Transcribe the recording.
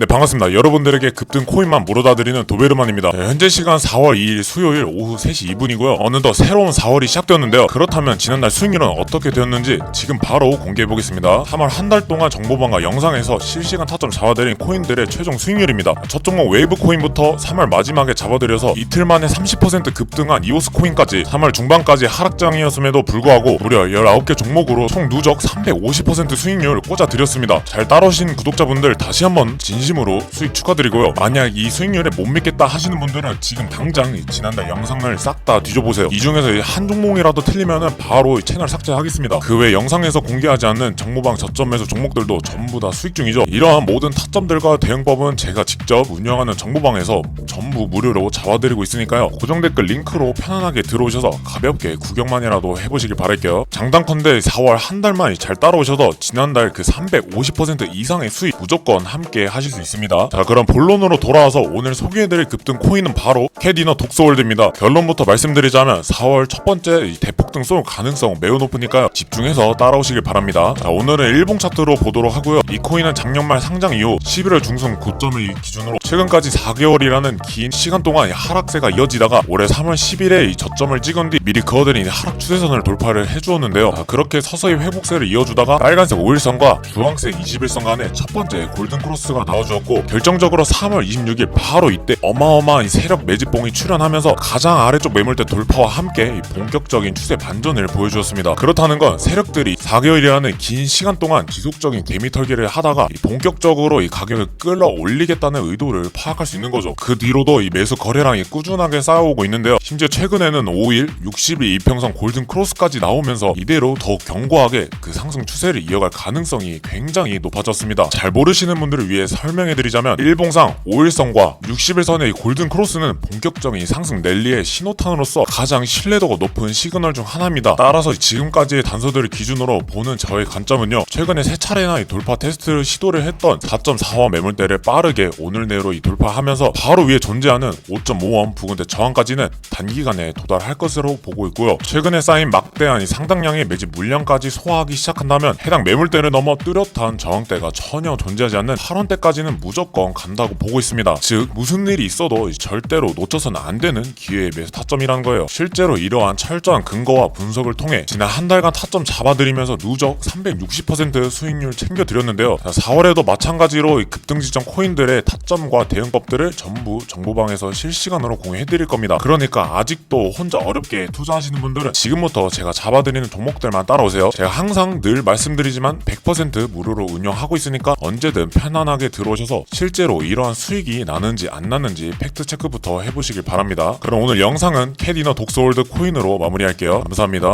네 반갑습니다. 여러분들에게 급등 코인만 물어다 드리는 도베르만입니다. 네, 현재 시간 4월 2일 수요일 오후 3시 2분이고요. 어느덧 새로운 4월이 시작되었는데요. 그렇다면 지난달 수익률은 어떻게 되었는지 지금 바로 공개해 보겠습니다. 3월 한 달 동안 정보방과 영상에서 실시간 타점 잡아드린 코인들의 최종 수익률입니다. 첫 종목 웨이브 코인부터 3월 마지막에 잡아드려서 이틀 만에 30% 급등한 이오스 코인까지 3월 중반까지 하락장이었음에도 불구하고 무려 19개 종목으로 총 누적 350% 수익률 꽂아드렸습니다. 잘 따라오신 구독자분들 다시 한번 진심 으로 수익 축하드리고요. 만약 이 수익률에 못 믿겠다 하시는 분들은 지금 당장 이 지난달 영상을 싹 다 뒤져보세요. 이 중에서 이한 종목이라도 틀리면은 바로 이 채널 삭제하겠습니다. 그 외 영상에서 공개하지 않는 정보방 저점에서 종목들도 전부 다 수익 중이죠. 이러한 모든 타점들과 대응법은 제가 직접 운영하는 정보방에서 전부 무료로 잡아드리고 있으니까요. 고정 댓글 링크로 편안하게 들어오셔서 가볍게 구경만이라도 해보시길 바랄게요. 장단컨대 4월 한 달만 잘 따라오셔서 지난달 그 350% 이상의 수익 무조건 함께 하실 수 있습니다. 자 그럼 본론으로 돌아와서 오늘 소개해드릴 급등 코인은 바로 캐디너 독소월드입니다. 결론부터 말씀드리자면 4월 첫 번째 이 대폭등 쏠 가능성 매우 높으니까요. 집중해서 따라오시길 바랍니다. 자 오늘은 일봉 차트로 보도록 하고요. 이 코인은 작년 말 상장 이후 11월 중순 고점을 기준으로 최근까지 4개월이라는 긴 시간 동안 이 하락세가 이어지다가 올해 3월 10일에 이 저점을 찍은 뒤 미리 그어드린 하락 추세선을 돌파를 해주었는데요. 자, 그렇게 서서히 회복세를 이어주다가 빨간색 5일선과 주황색 21선 간의 첫 번째 골든 크로스가 나와 주었고 결정적으로 3월 26일 바로 이때 어마어마한 이 세력 매집봉이 출현하면서 가장 아래쪽 매물대 돌파와 함께 이 본격적인 추세 반전을 보여주었습니다. 그렇다는 건 세력들이 4개월이라는 긴 시간 동안 지속적인 개미 털기를 하다가 이 본격적으로 이 가격을 끌어올리겠다는 의도를 파악할 수 있는 거죠. 그 뒤로도 이 매수 거래량이 꾸준하게 쌓여오고 있는데요. 심지어 최근에는 5일, 60일 이평선 골든 크로스까지 나오면서 이대로 더욱 견고하게 그 상승 추세를 이어갈 가능성이 굉장히 높아졌습니다. 잘 모르시는 분들을 위해 설 명해드리자면 일봉상 5일선과 60일선의 골든 크로스는 본격적인 상승 랠리의 신호탄으로서 가장 신뢰도가 높은 시그널 중 하나입니다. 따라서 지금까지의 단서들을 기준으로 보는 저의 관점은요. 최근에 세 차례나 이 돌파 테스트를 시도를 했던 4.4원 매물대를 빠르게 오늘 내로 이 돌파하면서 바로 위에 존재하는 5.5원 부근대 저항까지는 단기간에 도달할 것으로 보고 있고요. 최근에 쌓인 막대한 이 상당량의 매집 물량까지 소화하기 시작한다면 해당 매물대를 넘어 뚜렷한 저항대가 전혀 존재하지 않는 8원대까지 는 무조건 간다고 보고 있습니다. 즉 무슨 일이 있어도 절대로 놓쳐서는 안 되는 기회의 매수 타점이라는 거예요. 실제로 이러한 철저한 근거와 분석을 통해 지난 한 달간 타점 잡아드리면서 누적 360% 수익률 챙겨드렸는데요. 4월에도 마찬가지로 이 급등 지점 코인들의 타점과 대응법들을 전부 정보방에서 실시간으로 공유해드릴 겁니다. 그러니까 아직도 혼자 어렵게 투자하시는 분들은 지금부터 제가 잡아드리는 종목들만 따라오세요. 제가 항상 늘 말씀드리지만 100% 무료로 운영하고 있으니까 언제든 편안하게 들어 오셔서 실제로 이러한 수익이 나는지 안 나는지 팩트 체크부터 해보시길 바랍니다. 그럼 오늘 영상은 캐디너 독소홀드 코인으로 마무리할게요. 감사합니다.